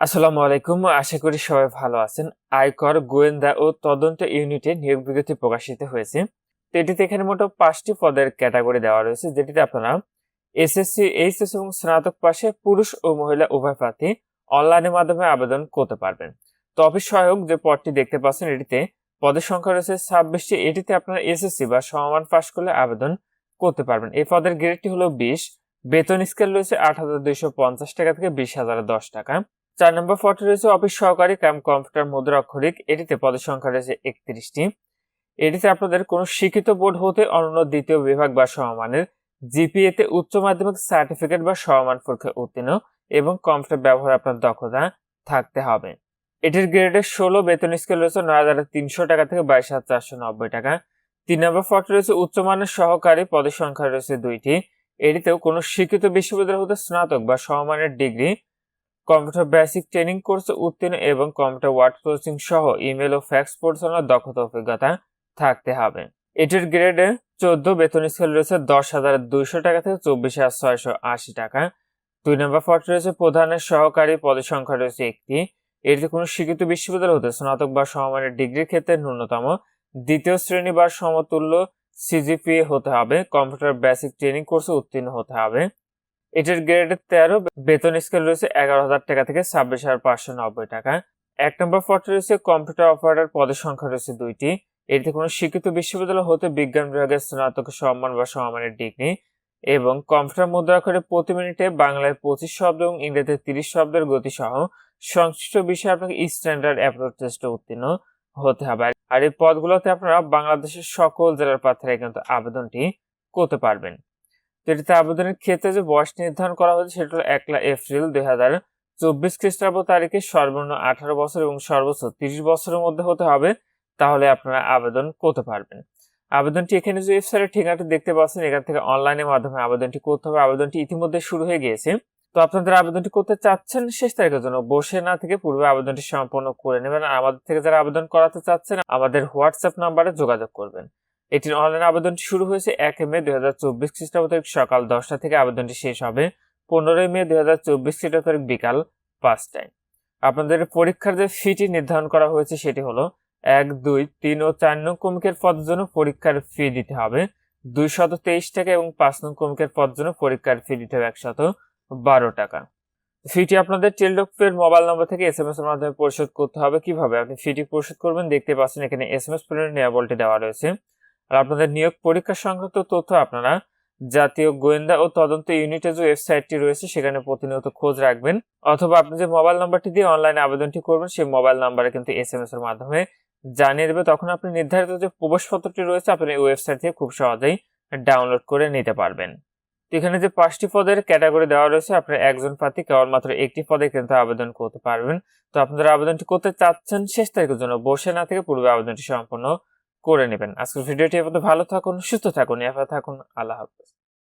আসসালামু আলাইকুম, আশা করি সবাই ভালো আছেন। আয়কর, গোয়েন্দা ও তদন্ত ইউনিটে নিয়োগ বিজ্ঞপ্তি প্রকাশিত হয়েছে। তো এটিতে এখানে মোট পাঁচটি পদের ক্যাটাগরি দেওয়া রয়েছে, যেটিতে আপনারা এসএসসি, এইচএস এবং স্নাতক পাশে পুরুষ ও মহিলা উভয় প্রার্থী অনলাইনের মাধ্যমে আবেদন করতে পারবেন। তো অফিস সহায়ক যে পদটি দেখতে পাচ্ছেন, এটিতে পদের সংখ্যা রয়েছে ছাব্বিশটি। এটিতে আপনারা এসএসসি বা সমমান পাশ করলে আবেদন করতে পারবেন। এই পদের গ্রেডটি হলো বিশ। বেতন স্কেল রয়েছে আট হাজার দুইশো পঞ্চাশ টাকা থেকে বিশ হাজার দশ টাকা। চার নম্বর ফটো রয়েছে অফিস সহকারী কাম কম্পিউটার মুদ্রা অক্ষরিক। এটিতে পদের সংখ্যা রয়েছে একত্রিশটি। এটিতে আপনাদের কোনো শিক্ষিত বোর্ড হতে অনন্য দ্বিতীয় বিভাগ বা সমমানের জিপিএ তে উচ্চ মাধ্যমিক সার্টিফিকেট বা সমমান পরীক্ষা উত্তীর্ণ এবং কম্পিউটার ব্যবহার আপনার দক্ষতা থাকতে হবে। এটির গ্রেডের ষোলো, বেতন স্কেল রয়েছে নয় হাজার তিনশো টাকা থেকে বাইশ হাজার চারশো নব্বই টাকা। তিন নম্বর ফটো রয়েছে উচ্চমানের সহকারী, পদের সংখ্যা রয়েছে দুইটি। এটিতেও কোনো শিক্ষিত বিশ্ববিদ্যালয় হতে স্নাতক বা সমমানের ডিগ্রি কম্পিউটার বেসিক ট্রেনিং কোর্সে উত্তীর্ণ এবং কম্পিউটার ওয়ার্ড প্রসেসিং সহ ইমেল ও ফ্যাক্স পরিচালনার দক্ষতা অভিজ্ঞতা থাকতে হবে। এটির গ্রেডে চোদ্দ বেতন স্কেল রয়েছে দশ হাজার দুইশো টাকা থেকে চব্বিশ হাজার ছয়শো আশি টাকা। দুই নম্বর পদ রয়েছে প্রধানের সহকারী পদের সংখ্যা রয়েছে একটি। এটিতে কোনো স্বীকৃত বিশ্ববিদ্যালয় হতে স্নাতক বা সমমানের ডিগ্রির ক্ষেত্রে ন্যূনতম দ্বিতীয় শ্রেণি বা সমতুল্য সিজিপিএ হতে হবে। কম্পিউটার বেসিক ট্রেনিং কোর্সে উত্তীর্ণ হতে হবে। এটির গ্রেড তেরো, বেতন স্কেল রয়েছে এগারো হাজার টাকা থেকে ছাব্বিশ হাজার পাঁচশো নব্বই টাকা। এক নম্বর পদে রয়েছে কম্পিউটার অপারেটর পদের সংখ্যা রয়েছে দুইটি। এটিতে কোনো শিক্ষিত বিশ্ববিদ্যালয় হতে বিজ্ঞান বিভাগের স্নাতক সম্মান বা সমমানের ডিগ্রি এবং কম্পিউটার মুদ্রা করে প্রতি মিনিটে বাংলায় পঁচিশ শব্দ এবং ইংরেজিতে তিরিশ শব্দের গতি সহ সংশ্লিষ্ট বিষয়ে আপনাকে স্ট্যান্ডার্ড অ্যাপ্রোচ টেস্টে উত্তীর্ণ হতে হবে। আর এই পদগুলোতে আপনারা বাংলাদেশের সকল জেলার প্রার্থীরা কিন্তু আবেদনটি করতে পারবেন। যেটিতে আবেদনের ক্ষেত্রে যে বয়স নির্ধারণ করা হয়েছে, সেটা হলো একলা এপ্রিল দুই হাজার চব্বিশ খ্রিস্টাব্দ তারিখে সর্বনিম্ন আঠারো বছর এবং সর্বোচ্চ তিরিশ বছরের মধ্যে হতে হবে, তাহলে আপনারা আবেদন করতে পারবেন। আবেদনটি এখানে যে ওয়েবসাইটের ঠিকানাটি দেখতে পাচ্ছেন, এখান থেকে অনলাইনের মাধ্যমে আবেদনটি করতে হবে। আবেদনটি ইতিমধ্যে শুরু হয়ে গিয়েছে। তো আপনাদের আবেদনটি করতে চাচ্ছেন শেষ তারিখের জন্য, বসে না থেকে পূর্বে আবেদনটি সম্পন্ন করে নেবেন। আর আমাদের থেকে যারা আবেদন করাতে চাচ্ছেন, আমাদের হোয়াটসঅ্যাপ নাম্বারে যোগাযোগ করবেন। এটির অনলাইন আবেদনটি শুরু হয়েছে এক মে দুই হাজার চব্বিশ খ্রিস্টাব্দ তারিখ সকাল দশটা থেকে আবেদনটি শেষ হবে পনেরোই মে দুই হাজার চব্বিশ খ্রিস্টাব্দ তারিখ বিকাল পাঁচটায়। আপনাদের পরীক্ষার যে ফিটি নির্ধারণ করা হয়েছে সেটি হলো এক, দুই, তিন ও চার নং কমিকের পদের জন্য পরীক্ষার ফি দিতে হবে। দুইশত তেইশ টাকা এবং পাঁচ নং কমিকের পদের জন্য পরীক্ষার ফি দিতে হবে একশত বারো টাকা। ফিটি আপনাদের টেলডকের মোবাইল নম্বর থেকে এস এম এস এর মাধ্যমে পরিশোধ করতে হবে। কীভাবে? আপনি ফিটি পরিশোধ করবেন, দেখতে পাচ্ছেন এখানে এস এম এস পেমেন্ট নেওয়া বলটি দেওয়া রয়েছে। আর আপনাদের নিয়োগ পরীক্ষা সংক্রান্ত তথ্য আপনারা জাতীয় গোয়েন্দা ও তদন্ত ইউনিটের যে ওয়েবসাইটটি রয়েছে, সেখানে প্রতিনিয়ত খোঁজ রাখবেন। অথবা আপনি যে মোবাইল নাম্বারটি দিয়ে অনলাইনে আবেদনটি করবেন, সেই মোবাইল নাম্বারে কিন্তু এস এম এস এর মাধ্যমে জানিয়ে দেবে। তখন আপনি নির্ধারিত যে প্রবেশপত্রটি রয়েছে, আপনি এই ওয়েবসাইট থেকে খুব সহজেই ডাউনলোড করে নিতে পারবেন। তো এখানে যে পাঁচটি পদের ক্যাটাগরি দেওয়া রয়েছে, আপনার একজন প্রার্থী কেবলমাত্র একটি পদে কিন্তু আবেদন করতে পারবেন। তো আপনারা আবেদনটি করতে চাচ্ছেন শেষ তারিখের জন্য, বসে না থেকে পূর্বে আবেদনটি সম্পন্ন করে নেবেন। আজকের ভিডিওটি ভালো থাকুন সুস্থ থাকুন এফা থাকুন। আল্লাহ হাফেজ।